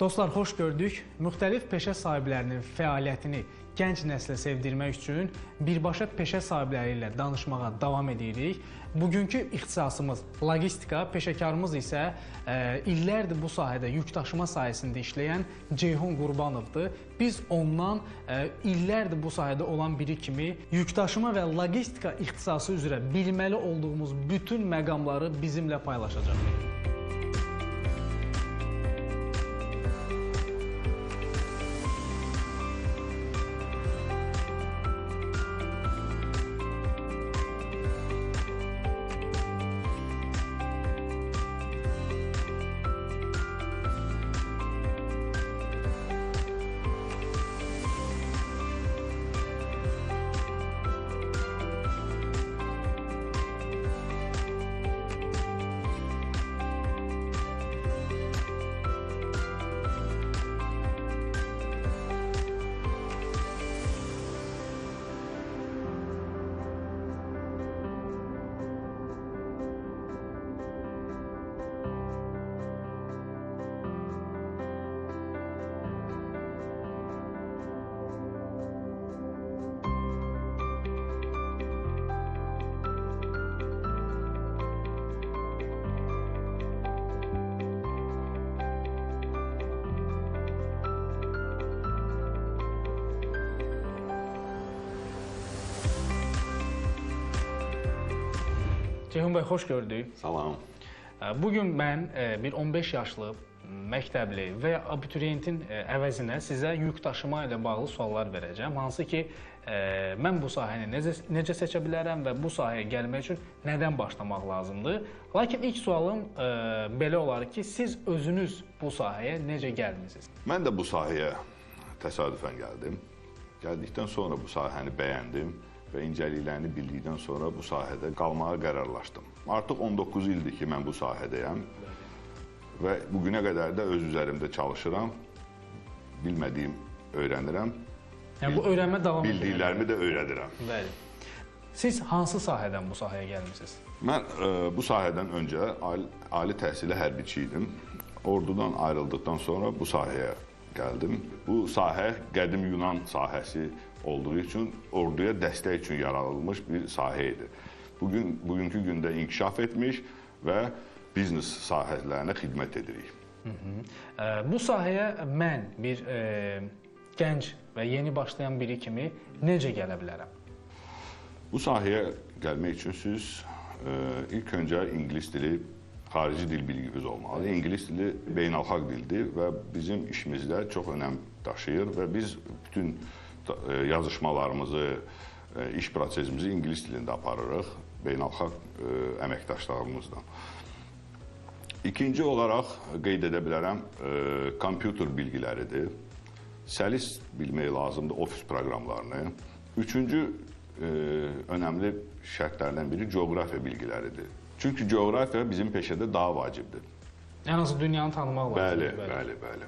Dostlar, xoş gördük. Müxtəlif peşə sahiblərinin fəaliyyətini gənc nəslə sevdirmək üçün birbaşa peşə sahibləri ilə danışmağa davam edirik. Bugünkü ixtisasımız logistika, peşəkarımız isə e, illərdir bu sahədə yük daşıma sahəsində işləyən Ceyhun Qurbanovdur. Biz ondan e, illərdir bu sahədə olan biri kimi yük daşıma və logistika ixtisası üzrə bilməli olduğumuz bütün məqamları bizimlə paylaşacaq. Ceyhun bəy, xoş gördük. Salam. Bu gün mən bir 15 yaşlı məktəbli və ya abituriyentin əvəzinə sizə yük daşıma ilə bağlı suallar verəcəm. Hansı ki, mən bu sahəni necə necə seçə bilərəm və bu sahəyə gəlmək üçün nədən başlamaq lazımdır? Lakin ilk sualım belə olar ki, siz özünüz bu sahəyə necə gəlmisiniz? Mən də bu sahəyə təsadüfən gəldim. Gəldikdən sonra bu sahəni bəyəndim və incəliklərini bildikdən sonra bu sahədə qalmağa qərarlaşdım. Artıq 19 ildir ki, mən bu sahədəyəm və bu günə qədər də öz üzərimdə çalışıram. Bilmədiyim öyrənirəm, Yəni bu öyrənmə davam edir. bildiklərimi də öyrədirəm. Bəli. Siz hansı sahədən bu sahəyə gəlmisiniz? Mən e, bu sahədən öncə ali, ali təhsili hərbiçi idim. Ordudan ayrıldıqdan sonra bu sahəyə gəldim. Bu sahə qədim Yunan sahəsi olduğu üçün orduya dəstək üçün yaradılmış bir sahə idi. Bugün bugünkü gündə inkişaf etmiş və biznes sahələrinə xidmət edirik. Ə, Bu sahəyə mən bir e, gənc və yeni başlayan biri kimi necə gələ bilərəm? Bu sahəyə gəlmək üçün siz e, ilk öncə ingilis dili, xarici dil bilginiz olmalıdır. İngilis dili beynəlxalq dildir və bizim işimizdə çox önəm daşıyır və biz bütün e, yazışmalarımızı, e, iş prosesimizi ingilis dilində aparırıq beynəlxalq e, əməkdaşlarımızla. İkinci olaraq qeyd edə bilərəm, kompüter bilgiləridir. Səlis bilmək lazımdır ofis proqramlarını. Üçüncü önəmli şərtlərdən biri coğrafiya bilgiləridir. Çünki coğrafiya bizim peşədə daha vacibdir. Ən azı dünyanı tanımaq Bəli, lazımdır. bəli, bəli.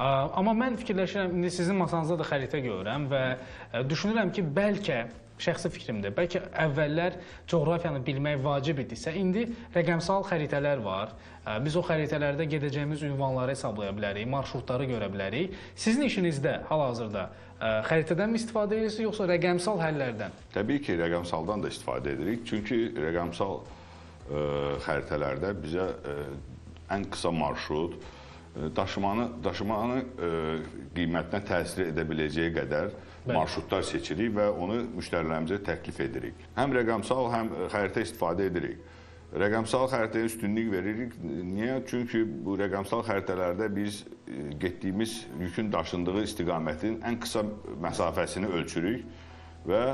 Ə, Amma mən fikirləşirəm, indi sizin masanızda da xəritə görürəm və ə, düşünürəm ki, bəlkə şəxsi fikrimdir. Bəlkə əvvəllər coğrafiyanı bilmək vacib idisə, indi rəqəmsal xəritələr var. Ə, Biz o xəritələrdə gedəcəyimiz ünvanları hesablaya bilərik, marşrutları görə bilərik. Sizin işinizdə hal-hazırda ə, xəritədən mi istifadə edirsiniz yoxsa rəqəmsal həllərdən? Təbii ki, rəqəmsaldan da istifadə edirik. Çünki rəqəmsal xəritələrdə bizə ə, ən qısa marşrut, ə, daşımanı daşımanı qiymətinə təsir edə biləcəyi qədər Bəli. marşrutlar seçirik və onu müştərilərimizə təklif edirik. Həm rəqəmsal, həm xəritə istifadə edirik. Rəqəmsal xəritəyə üstünlük veririk. Niyə? Çünki bu rəqəmsal xəritələrdə biz e, getdiyimiz yükün daşındığı istiqamətin ən qısa məsafəsini ölçürük və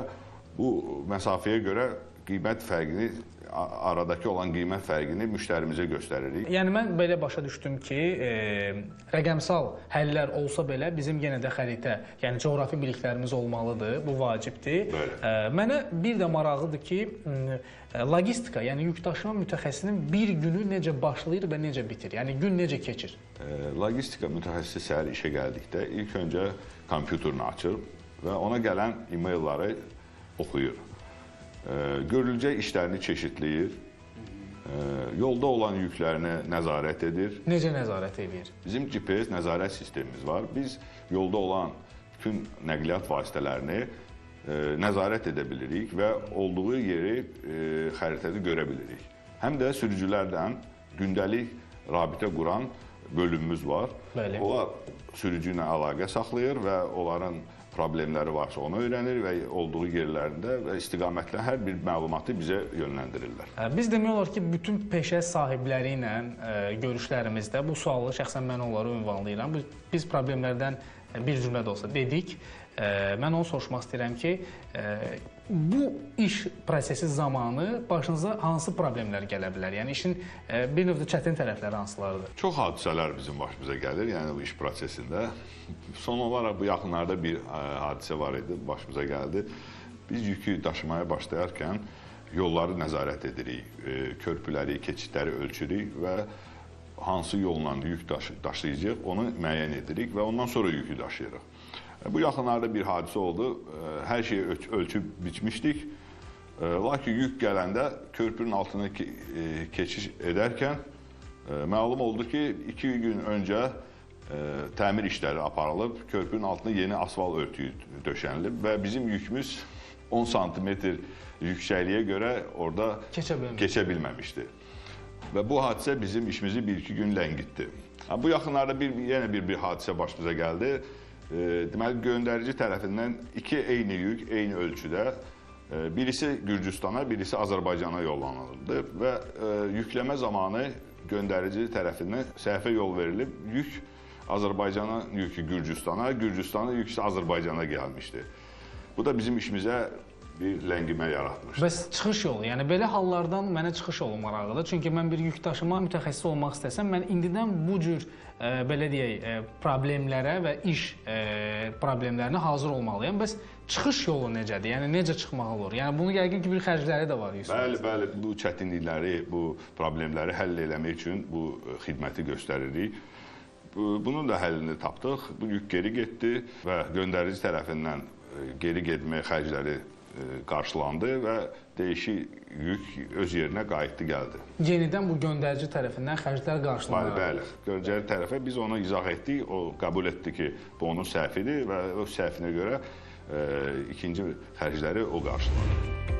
bu məsafəyə görə qiymət fərqini aradakı olan qiymət fərqini müştərimizə göstəririk. Yəni mən belə başa düşdüm ki, e, rəqəmsal həllər olsa belə bizim yenə də xəritə, yəni coğrafi biliklərimiz olmalıdır. Bu vacibdir. Bəli. E, mənə bir də maraqlıdır ki, logistika, yəni yük daşıma mütəxəssisinin bir günü necə başlayır və necə bitir? Yəni gün necə keçir? E, Logistika mütəxəssisi səhər işə gəldikdə ilk öncə kompüterini açır və ona gələn e-mailləri oxuyur. Görüləcək işlərini çeşidləyir. yolda olan yüklərini nəzarət edir. Necə nəzarət edir? Bizim GPS nəzarət sistemimiz var. Biz yolda olan bütün nəqliyyat vasitələrini nəzarət edə bilirik və olduğu yeri xəritədə görə bilirik. Həm də sürücülərdən gündəlik rabitə quran bölümümüz var. Bəli. Onlar sürücü ilə əlaqə saxlayır və onların problemləri varsa onu öyrənir və olduğu yerlərində və istiqamətlə hər bir məlumatı bizə yönləndirirlər. Ə, Biz demək olar ki, bütün peşə sahibləri ilə ə, görüşlərimizdə bu sualı şəxsən mən onlara ünvanlayıram. Biz problemlərdən bir cümlə də olsa dedik. Ə, Mən onu soruşmaq istəyirəm ki, ə, bu iş prosesi zamanı başınıza hansı problemlər gələ bilər? Yəni işin ə, bir növ də çətin tərəfləri hansılardır? Çox hadisələr bizim başımıza gəlir, yəni bu iş prosesində. Son olaraq bu yaxınlarda bir ə, hadisə var idi, başımıza gəldi. Biz yükü daşımaya başlayarkən yolları nəzarət edirik, e, körpüləri, keçidləri ölçürük və hansı yolla yük daşı daşıyacaq, onu müəyyən edirik və ondan sonra yükü daşıyırıq. Bu yaxınlarda bir hadisə oldu. Hər şeyi ölç ölçüb biçmişdik. E, Lakin yük gələndə körpünün altına e, keçiş edərkən e, məlum oldu ki, iki gün öncə e, təmir işləri aparılıb, körpünün altına yeni asfalt örtüyü döşənilib və bizim yükümüz 10 sm yüksəkliyə görə orada Keçə bilmir. keçə bilməmişdi. Və bu hadisə bizim işimizi 1-2 gün ləngitdi. Bu yaxınlarda bir yenə bir bir hadisə başımıza gəldi. Deməli göndərici tərəfindən iki eyni yük, eyni ölçüdə e, birisi Gürcüstana, birisi Azərbaycana yollanıldı və e, yükləmə zamanı göndərici tərəfindən səhvə yol verilib yük Azərbaycana yükü Gürcüstana, Gürcüstanın yükü isə Azərbaycana gəlmişdi. Bu da bizim işimizə bir ləngimə yaratmışdı. Bəs çıxış yolu, yəni belə hallardan mənə çıxış yolu maraqlıdır. Çünki mən bir yük daşıma mütəxəssisi olmaq istəsəm, mən indidən bu cür e, belə deyək, e, problemlərə və iş e, problemlərinə hazır olmalıyam. Bəs çıxış yolu necədir? Yəni necə çıxmaq olur? Yəni bunu yəqin ki, bir xərcləri də var Yusuf. Bəli, bəli, bu çətinlikləri, bu problemləri həll etmək üçün bu e, xidməti göstəririk. Bu- Bunun da həllini tapdıq. Bu yük geri getdi və göndərici tərəfindən e, geri getmə xərcləri qarşılandı və dəyişi yük öz yerinə qayıtdı gəldi. Yenidən bu göndərici tərəfindən xərclər Bəli, qarşılanır. bəli. Göndərici tərəfə biz onu izah etdik, o qəbul etdi ki, bu onun səhvidir və o səhvinə görə e, ikinci xərcləri o qarşıladı.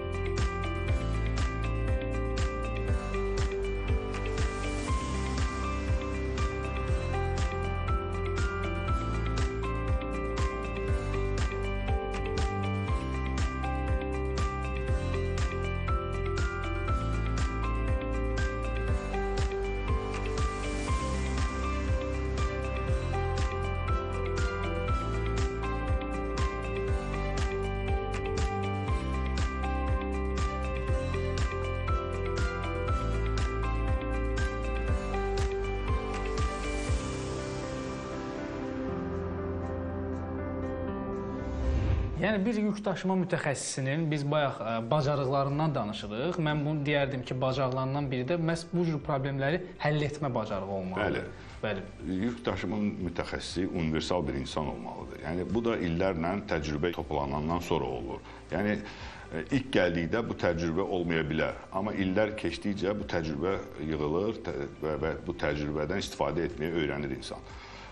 Yəni bir yük daşıma mütəxəssisinin biz bayaq ə, bacarıqlarından danışırıq. Mən bunu deyərdim ki, bacarıqlarından biri də məhz bu cür problemləri həll etmə bacarığı olmalıdır. Bəli. Yük daşıma mütəxəssisi universal bir insan olmalıdır. Yəni bu da illərlə təcrübə toplanandan sonra olur. Yəni e, ilk gəldikdə bu təcrübə olmaya bilər, amma illər keçdikcə bu təcrübə yığılır və, və bu təcrübədən istifadə etməyi öyrənir insan.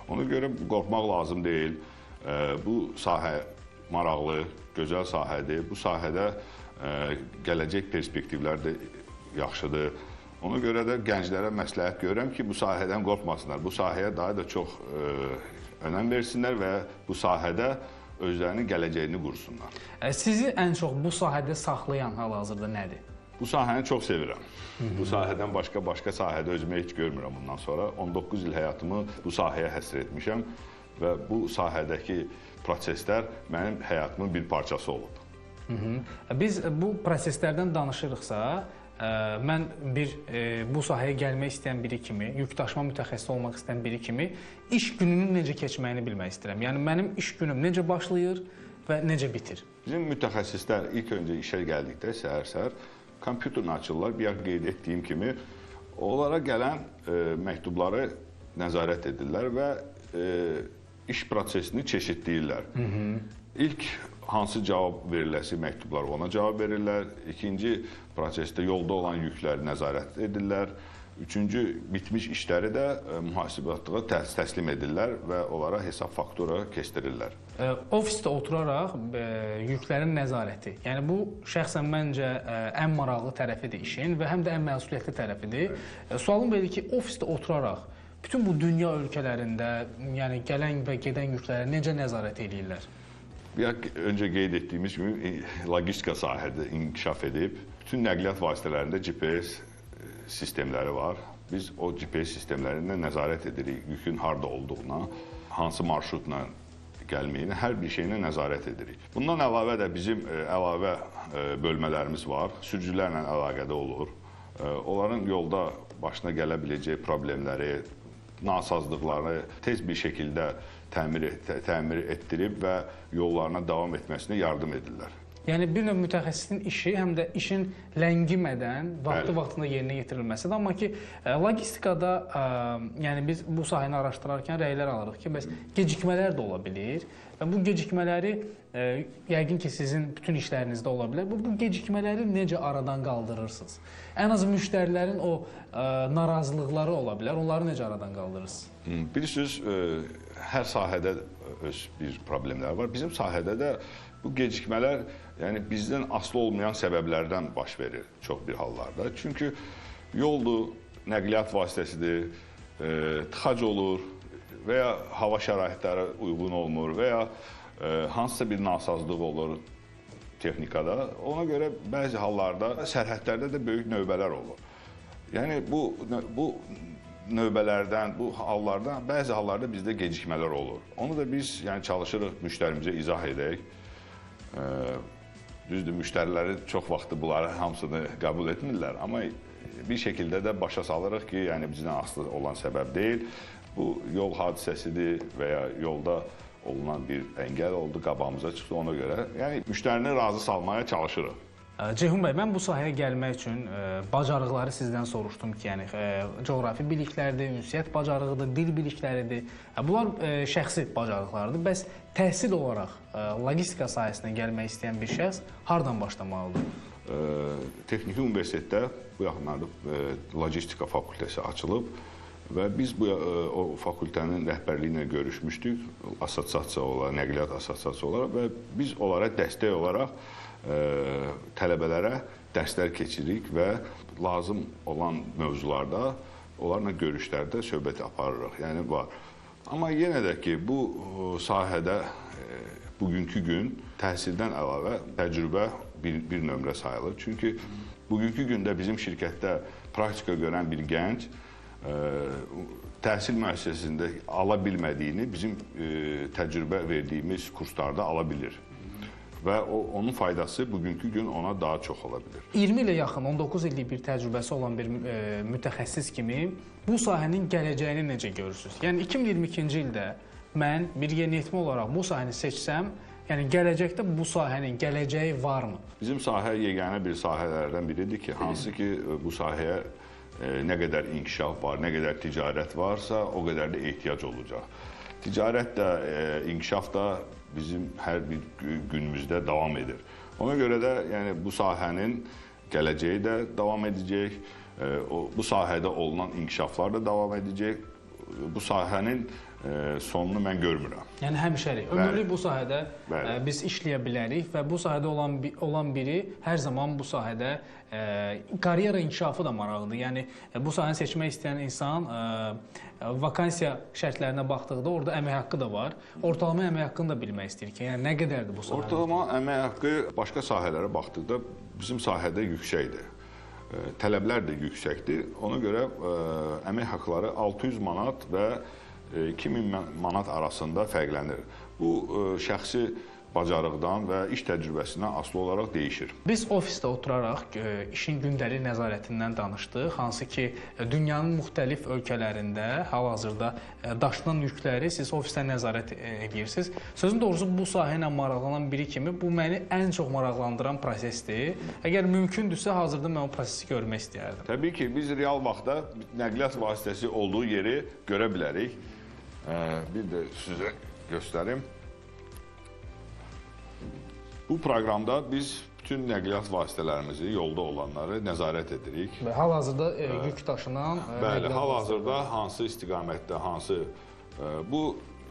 Ona görə qorxmaq lazım deyil. E, Bu sahə maraqlı, gözəl sahədir. Bu sahədə e, gələcək perspektivlər də yaxşıdır. Ona görə də gənclərə məsləhət görürəm ki, bu sahədən qorxmasınlar. Bu sahəyə daha da çox e, önəm versinlər və bu sahədə özlərinin gələcəyini qursunlar. Ə, Sizi ən çox bu sahədə saxlayan hal-hazırda nədir? Bu sahəni çox sevirəm. Bu sahədən başqa başqa sahədə özümü heç görmürəm bundan sonra. 19 il həyatımı bu sahəyə həsr etmişəm və bu sahədəki proseslər mənim həyatımın bir parçası olub. Hı -hı. Biz bu proseslərdən danışırıqsa, ə, mən bir ə, bu sahəyə gəlmək istəyən biri kimi, yük daşıma mütəxəssisi olmaq istəyən biri kimi iş gününün necə keçməyini bilmək istəyirəm. Yəni mənim iş günüm necə başlayır və necə bitir? Bizim mütəxəssislər ilk öncə işə gəldikdə səhər-səhər kompüterini açırlar. Bir qeyd etdiyim kimi onlara gələn e, məktubları nəzarət edirlər və e, iş prosesini çeşidləyirlər. İlk hansı cavab veriləsi məktublar ona cavab verirlər. İkinci prosesdə yolda olan yükləri nəzarət edirlər. Üçüncü bitmiş işləri də e, mühasibatlığa təs təslim edirlər və onlara hesab faktura keçdirirlər. Ə, Ofisdə oturaraq ə, yüklərin nəzarəti. Yəni bu şəxsən məncə ə, ən maraqlı tərəfidir işin və həm də ən məsuliyyətli tərəfidir. Ə, Sualım belədir ki, ofisdə oturaraq bütün bu dünya ölkələrində, yəni gələn və gedən yüklərə necə nəzarət eləyirlər? Ya öncə qeyd etdiyimiz kimi e, logistika sahədə inkişaf edib. Bütün nəqliyyat vasitələrində GPS e, sistemləri var. Biz o GPS sistemlərindən nəzarət edirik yükün harda olduğuna, hansı marşrutla gəlməyinə, hər bir şeyinə nəzarət edirik. Bundan əlavə də bizim e, əlavə bölmələrimiz var. Sürücülərlə əlaqədə olur. Onların yolda başına gələ biləcək problemləri, nasazlıqları tez bir şəkildə təmir, təmir etdirib və yollarına davam etməsinə yardım edirlər. Yəni bir növ mütəxəssisin işi həm də işin ləngimədən vaxtı Bəli. vaxtında yerinə yetirilməsidir. Amma ki, ə, logistikada ə, yəni biz bu sahəni araşdırarkən rəylər alırıq ki, bəs gecikmələr də ola bilər və bu gecikmələri ə, yəqin ki, sizin bütün işlərinizdə ola bilər. Bu, bu gecikmələri necə aradan qaldırırsınız? Ən az müştərilərin o ə, narazılıqları ola bilər. Onları necə aradan qaldırırsınız? Hı, Bilirsiniz, e, hər sahədə öz bir problemləri var. Bizim sahədə də bu gecikmələr yəni bizdən asılı olmayan səbəblərdən baş verir çox bir hallarda. Çünki yoldur, nəqliyyat vasitəsidir, e, tıxac olur və ya hava şəraitləri uyğun olmur və ya e, hansısa bir nasazlıq olur texnikada. Ona görə bəzi hallarda sərhədlərdə də böyük növbələr olur. Yəni bu bu növbələrdən, bu hallardan bəzi hallarda bizdə gecikmələr olur. Onu da biz yəni çalışırıq müştərimizə izah edək. Düzdür, müştəriləri çox vaxtı bunları hamısını qəbul etmirlər, amma bir şəkildə də başa salırıq ki, yəni bizdən asılı olan səbəb deyil. Bu yol hadisəsidir və ya yolda olunan bir əngəl oldu, qabağımıza çıxdı ona görə. Yəni müştərini razı salmaya çalışırıq. Ceyhun bəy, mən bu sahəyə gəlmək üçün ə, bacarıqları sizdən soruşdum ki, yəni ə, coğrafi biliklərdir, ünsiyyət bacarığıdır, dil bilikləridir. Ə, Bunlar ə, şəxsi bacarıqlardır. Bəs təhsil olaraq ə, logistika sahəsinə gəlmək istəyən bir şəxs hardan başlamalıdır? Ə, Texniki Universitetdə bu yaxınlarda ə, logistika fakültəsi açılıb və biz bu ə, o fakültənin rəhbərliyi ilə görüşmüşdük, assosiasiya olaraq, nəqliyyat assosiasiyası olaraq və biz onlara dəstək olaraq tələbələrə dərslər keçiririk və lazım olan mövzularda onlarla görüşlərdə söhbət aparırıq. Yəni var. Amma yenə də ki, bu ə, sahədə ə, bugünkü gün təhsildən əlavə təcrübə bir, bir nömrə sayılır. Çünki bugünkü gündə bizim şirkətdə praktika görən bir gənc təhsil müəssisəsində ala bilmədiyini bizim təcrübə verdiyimiz kurslarda ala bilir. Və o onun faydası bugünkü gün ona daha çox ola bilər. 20 ilə yaxın, 19 illik bir təcrübəsi olan bir ə, mütəxəssis kimi bu sahənin gələcəyini necə görürsüz? Yəni 2022-ci ildə mən bir yeniyetmə olaraq bu sahəni seçsəm, yəni gələcəkdə bu sahənin gələcəyi varmı? Bizim sahə yeganə bir sahələrdən biridir ki, hansı ki bu sahəyə e, nə qədər inkişaf var, nə qədər ticarət varsa, o qədər də ehtiyac olacaq. Ticarət də, e, inkişaf da bizim hər bir gü- günümüzdə davam edir. Ona görə də yəni bu sahənin gələcəyi də davam edəcək. E, bu sahədə olunan inkişaflar da davam edəcək. Bu sahənin sonunu mən görmürəm. Yəni həmişəlik, ömürlük bu sahədə Bəli. ə, biz işləyə bilərik və bu sahədə olan olan biri hər zaman bu sahədə ə, karyera inkişafı da maraqlıdır. Yəni ə, bu sahəni seçmək istəyən insan ə, vakansiya şərtlərinə baxdıqda orada əmək haqqı da var. Ortalama əmək haqqını da bilmək istəyir ki, yəni nə qədərdir bu sahə? Ortalama əmək haqqı başqa sahələrə baxdıqda bizim sahədə yüksəkdir. Tələblər də yüksəkdir. Ona görə ə, əmək haqqları 600 manat və 2000 man- manat arasında fərqlənir. Bu ə, şəxsi bacarıqdan və iş təcrübəsindən asılı olaraq dəyişir. Biz ofisdə oturaraq ə, işin gündəlik nəzarətindən danışdıq. Hansı ki, dünyanın müxtəlif ölkələrində hal-hazırda ə, daşınan yükləri siz ofisdə nəzarət ə, edirsiniz. Sözün doğrusu bu sahə ilə maraqlanan biri kimi bu məni ən çox maraqlandıran prosesdir. Əgər mümkündürsə, hazırda mən o prosesi görmək istəyərdim. Təbii ki, biz real vaxtda nəqliyyat vasitəsi olduğu yeri görə bilərik. Bir də sizə göstərim. Bu proqramda biz bütün nəqliyyat vasitələrimizi, yolda olanları nəzarət edirik. Və hal-hazırda e, yük daşınan e, Bəli, hal-hazırda hansı istiqamətdə, hansı e, bu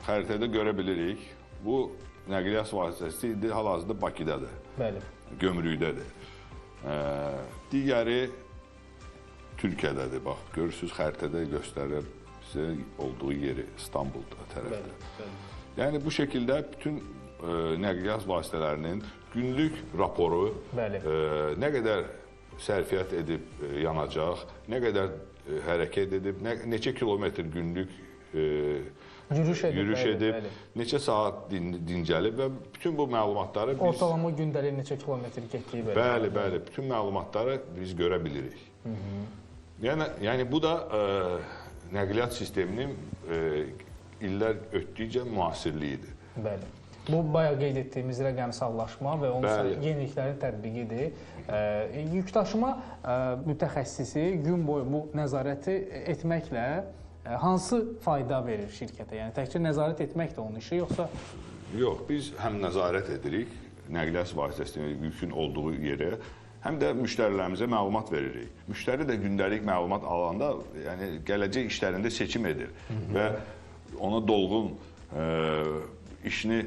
xəritədə görə bilirik. Bu nəqliyyat vasitəsi indi hal-hazırda Bakıdadır, Bəli. gömrükdədir. E, digəri Türkiyədədir. Bax, görürsüz xəritədə göstərir sizə olduğu yeri İstanbulda tərəfdə. Bəli. Yəni bu şəkildə bütün nəqliyyat vasitələrinin günlük raporu Bəli. e, nə qədər sərfiyyat edib e, yanacaq, nə qədər e, hərəkət edib, nə, neçə kilometr günlük e, Yürüyüş edib. yürüyüş bəli, edib, bəli. neçə saat din, dincəlib və bütün bu məlumatları biz Ortalama gündəlik neçə kilometr getdiyi belə. Bəli, bəli, bütün məlumatları biz görə bilirik. Yəni yəni bu da ə, nəqliyyat sisteminin ə, illər ötdükcə müasirliyidir. Bəli. Bu bayaq qeyd etdiyimiz rəqəmsallaşma və onun Bəli. yeniliklərin tətbiqidir. E, yük daşıma e, mütəxəssisi gün boyu bu nəzarəti etməklə e, hansı fayda verir şirkətə? Yəni təkcə nəzarət etmək də onun işi, yoxsa Yox, biz həm nəzarət edirik nəqliyyat vasitəsinin yükün olduğu yerə, həm də müştərilərimizə məlumat veririk. Müştəri də gündəlik məlumat alanda, yəni gələcək işlərində seçim edir və ona dolğun ə, işini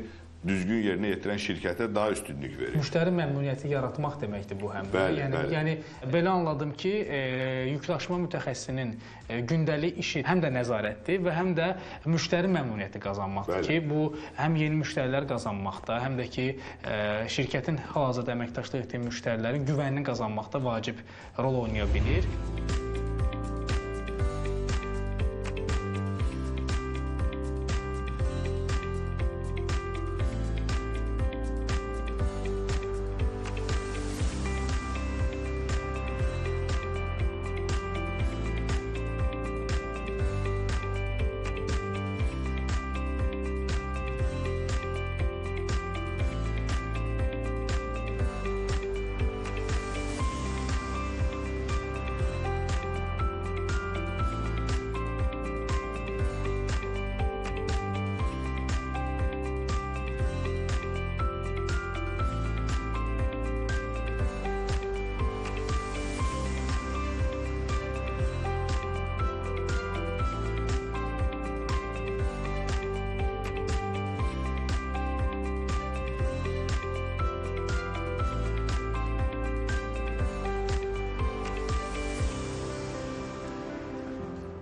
düzgün yerinə yetirən şirkətə daha üstünlük verir. müştəri məmnuniyyəti yaratmaq deməkdir bu həm də. Bəli, yəni, bəli. yəni belə anladım ki, e, yükdaşıma mütəxəssisinin e, gündəlik işi həm də nəzarətdir və həm də müştəri məmnuniyyəti qazanmaqdır Bəli. ki, bu həm yeni müştərilər qazanmaqda, həm də ki, e, şirkətin hal-hazırda əməkdaşlıq etdiyi müştərilərin güvənini qazanmaqda vacib rol oynaya bilir.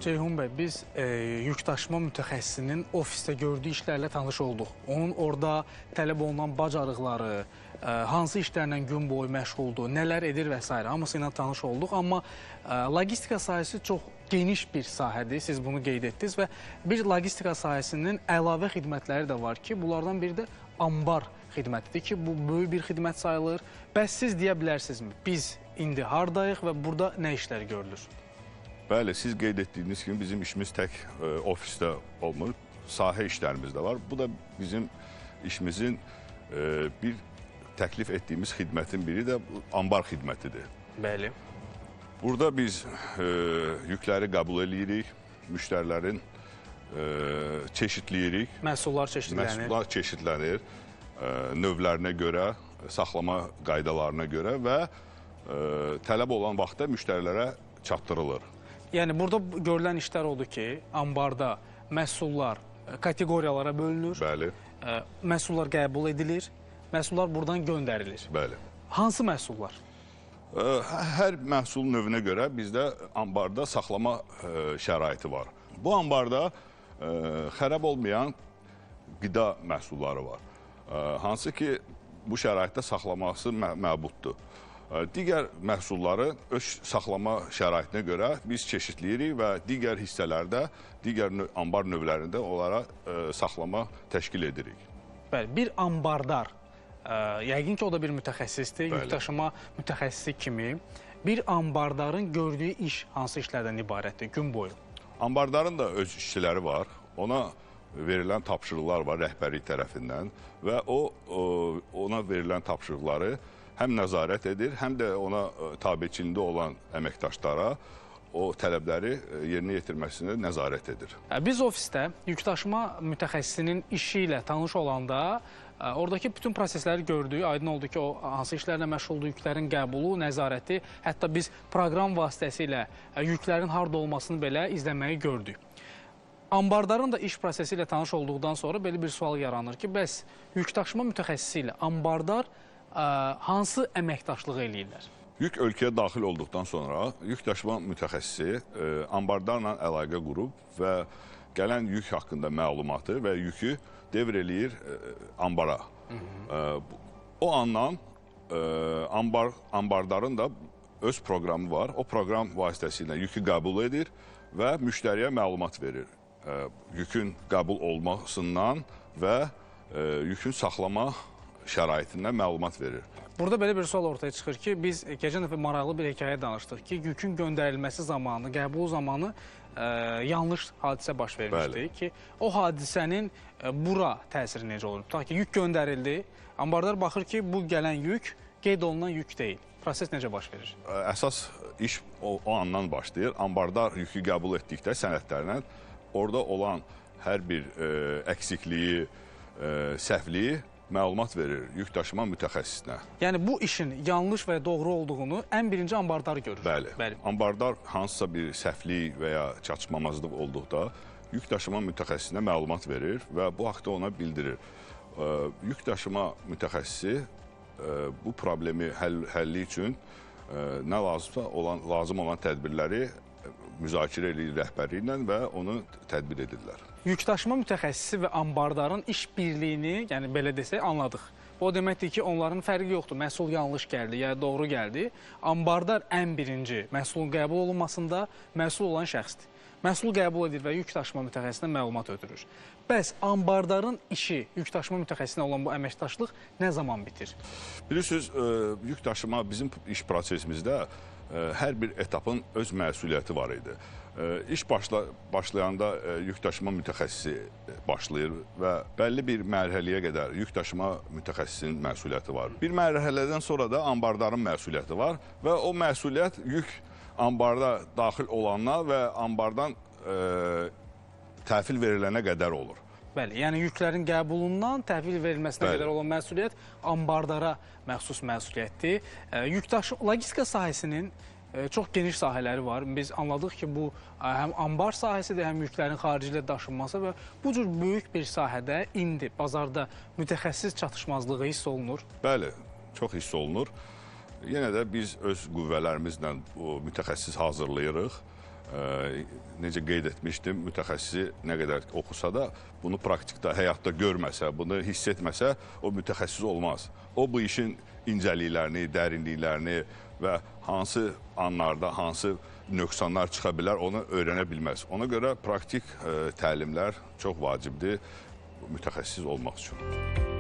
Ceyhun bəy, biz e, yükdaşıma mütəxəssisinin ofisdə gördüyü işlərlə tanış olduq. Onun orada tələb olunan bacarıqları, e, hansı işlərlə gün boyu məşğuldur, nələr edir və s. hamısı ilə tanış olduq. Amma e, logistika sahəsi çox geniş bir sahədir. Siz bunu qeyd etdiniz və bir logistika sahəsinin əlavə xidmətləri də var ki, bunlardan biri də ambar xidmətidir ki, bu böyük bir xidmət sayılır. Bəs siz deyə bilərsinizmi? Biz indi hardayıq və burada nə işlər görülür? Bəli, siz qeyd etdiyiniz kimi bizim işimiz tək ə, ofisdə olmur, sahə işlərimiz də var. Bu da bizim işimizin ə, bir təklif etdiyimiz xidmətin biri də ambar xidmətidir. Bəli. Burada biz ə, yükləri qəbul eləyirik, müştərilərin ə, çeşidləyirik, Məhsullar çeşidlənir. məhsullar çeşidlənir ə, növlərinə görə, saxlama qaydalarına görə və ə, tələb olan vaxtda müştərilərə çatdırılır. Yəni burada görülən işlər odur ki, ambarda məhsullar e, kateqoriyalara bölünür, Bəli, e, məhsullar qəbul edilir, məhsullar buradan göndərilir. bəli. Hansı məhsullar? Ə, Hər məhsul növünə görə bizdə ambarda saxlama ə, şəraiti var. Bu ambarda ə, xərab olmayan qida məhsulları var. Ə, Hansı ki bu şəraitdə saxlaması mə məbuddur. Digər məhsulları öz saxlama şəraitinə görə biz çeşidləyirik və digər hissələrdə, digər ambar növlərində onlara saxlama təşkil edirik. Bəli, bir ambardar, yəqin ki o da bir mütəxəssisdir, yükdaşıma mütəxəssisi kimi. Bir ambardarın gördüyü iş hansı işlərdən ibarətdir gün boyu? Ambardarın da öz işçiləri var. Ona verilən tapşırıqlar var rəhbərlik tərəfindən və o ona verilən tapşırıqları həm nəzarət edir, həm də ona ə, tabeçiliyində olan əməkdaşlara o tələbləri e, yerinə yetirməsinə nəzarət edir. Ə, Biz ofisdə yükdaşıma mütəxəssisinin işi ilə tanış olanda oradakı bütün prosesləri gördük. Aydın oldu ki, o hansı işlərlə məşğuldur, yüklərin qəbulu, nəzarəti, hətta biz proqram vasitəsilə yüklərin harda olmasını belə izləməyi gördük. Ambardarın da iş prosesi ilə tanış olduqdan sonra belə bir sual yaranır ki, bəs yükdaşıma mütəxəssisi ilə ambardar hansı əməkdaşlıq eləyirlər? Yük ölkəyə daxil olduqdan sonra yük daşıma mütəxəssisi e, ambarlarla əlaqə qurub və gələn yük haqqında məlumatı və yükü devr eləyir e, ambara. E, bu- o andan e, ambar ambardarın da öz proqramı var. O proqram vasitəsilə yükü qəbul edir və müştəriyə məlumat verir. E, yükün qəbul olmasından və e, yükün saxlama şəraitindən məlumat verir. Burada belə bir sual ortaya çıxır ki, biz keçən dəfə maraqlı bir hekayə danışdıq ki, yükün göndərilməsi zamanı, qəbul zamanı ə, yanlış hadisə baş vermişdi Bəli. ki, o hadisənin ə, bura təsiri necə olur? Tutaq ki, yük göndərildi, ambardar baxır ki, bu gələn yük qeyd olunan yük deyil. Proses necə baş verir? əsas iş o, o andan başlayır. Ambardar yükü qəbul etdikdə sənədlərlə orada olan hər bir e, əksikliyi, e, səhvliyi məlumat verir yük daşıma mütəxəssisinə. Yəni bu işin yanlış və ya doğru olduğunu ən birinci ambardar görür. Bəli. Bəli. Ambardar hansısa bir səhvlik və ya çatışmamazlıq olduqda yük daşıma mütəxəssisinə məlumat verir və bu haqda ona bildirir. E, yük daşıma mütəxəssisi e, bu problemi həll, həlli üçün e, nə lazımsa olan lazım olan tədbirləri müzakirə edir rəhbərliklə və onu tədbir edirlər. Yükdaşıma mütəxəssisi və ambardarın iş birliyini, yəni belə desək, anladıq. Bu o deməkdir ki, onların fərqi yoxdur. Məhsul yanlış gəldi, ya doğru gəldi. Ambardar ən birinci məhsulun qəbul olunmasında məsul olan şəxsdir. Məhsul qəbul edir və yükdaşıma mütəxəssisinə məlumat ötürür. Bəs ambardarın işi yükdaşıma mütəxəssisinə olan bu əməkdaşlıq nə zaman bitir? Bilirsiniz, e, yük daşıma bizim iş prosesimizdə e, hər bir etapın öz məsuliyyəti var idi. E, İş başla, başlayanda e, yük daşıma mütəxəssisi başlayır və bəlli bir mərhələyə qədər yük daşıma mütəxəssisinin məsuliyyəti var. Bir mərhələdən sonra da ambardarın məsuliyyəti var və o məsuliyyət yük ambarda daxil olandan və ambardan e, təhvil verilənə qədər olur. Bəli, yəni yüklərin qəbulundan təhvil verilməsinə Bəli. qədər olan məsuliyyət ambardara məxsus məsuliyyətdir. E, Yükdaşı logistika sahəsinin e, çox geniş sahələri var. Biz anladıq ki, bu e, həm ambar sahəsidir, həm yüklərin xarici ilə daşınması və bu cür böyük bir sahədə indi bazarda mütəxəssis çatışmazlığı hiss olunur. Bəli, çox hiss olunur. Yenə də biz öz qüvvələrimizlə bu mütəxəssis hazırlayırıq. Necə qeyd etmişdim, mütəxəssisi nə qədər oxusa da, bunu praktikdə, həyatda görməsə, bunu hiss etməsə, o mütəxəssis olmaz. O bu işin incəliklərini, dərinliklərini və hansı anlarda hansı nöqsanlar çıxa bilər, onu öyrənə bilməz. Ona görə praktik ə, təlimlər çox vacibdir mütəxəssis olmaq üçün.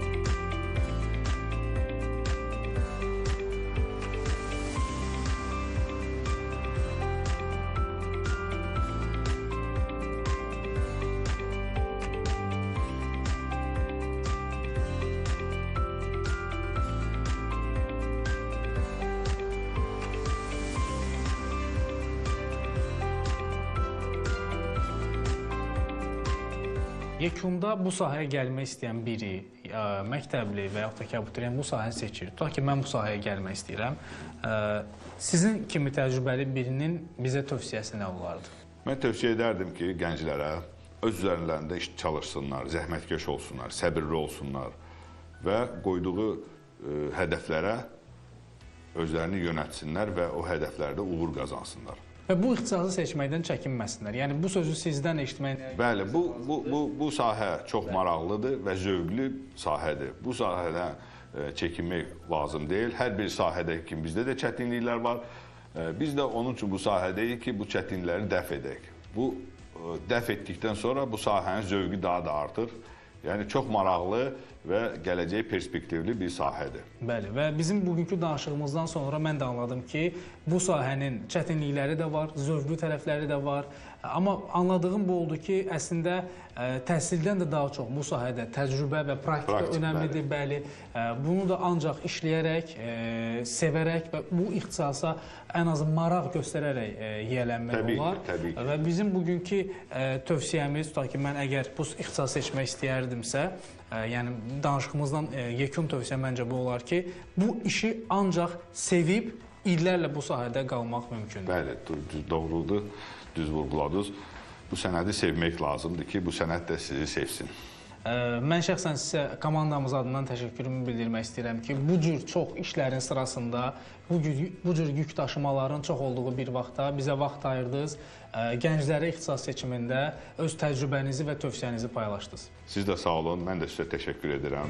Yekunda bu sahəyə gəlmək istəyən biri, ə, məktəbli və yaxud da ki, abituriyent bu sahəni seçir. Tutaq ki, mən bu sahəyə gəlmək istəyirəm. Ə, Sizin kimi təcrübəli birinin bizə tövsiyəsi nə olardı? Mən tövsiyə edərdim ki, gənclərə öz üzərlərində iş çalışsınlar, zəhmətkeş olsunlar, səbirli olsunlar və qoyduğu e, hədəflərə özlərini yönətsinlər və o hədəflərdə uğur qazansınlar. Və bu ixtisası seçməkdən çəkinməsinlər. Yəni bu sözü sizdən eşitmək Bəli, bu bu bu bu sahə çox maraqlıdır və zövqlü sahədir. Bu sahədən e, çəkinmək lazım deyil. Hər bir sahədə kimi bizdə də çətinliklər var. E, Biz də onun üçün bu sahədəyik ki, bu çətinlikləri dəf edək. Bu e, dəf etdikdən sonra bu sahənin zövqü daha da artır. Yəni çox maraqlı və gələcək perspektivli bir sahədir. Bəli və bizim bugünkü danışığımızdan sonra mən də anladım ki, bu sahənin çətinlikləri də var, zövqlü tərəfləri də var. Amma anladığım bu oldu ki, əslində ə, təhsildən də daha çox bu sahədə təcrübə və praktika Praktik, önəmlidir. Bəli, ə, bunu da ancaq işləyərək, ə, sevərək və bu ixtisasa ən azı maraq göstərərək ə, yiyələnmək Təbii ki, olar. təbii ki. Və bizim bugünkü ə, tövsiyəmiz, tutaq ki, mən əgər bu ixtisas seçmək istəyərdimsə, ə, yəni danışığımızdan ə, yekun tövsiyə məncə bu olar ki, bu işi ancaq sevib illərlə bu sahədə qalmaq mümkündür. Bəli, doğrudur, düz vurğuladınız. Bu sənədi sevmək lazımdır ki, bu sənət də sizi sevsin. Mən şəxsən sizə komandamız adından təşəkkürümü bildirmək istəyirəm ki, bu cür çox işlərin sırasında bu cür, bu cür yük daşımaların çox olduğu bir vaxtda bizə vaxt ayırdınız, gənclərə ixtisas seçimində öz təcrübənizi və tövsiyənizi paylaşdınız. Siz də sağ olun, mən də sizə təşəkkür edirəm.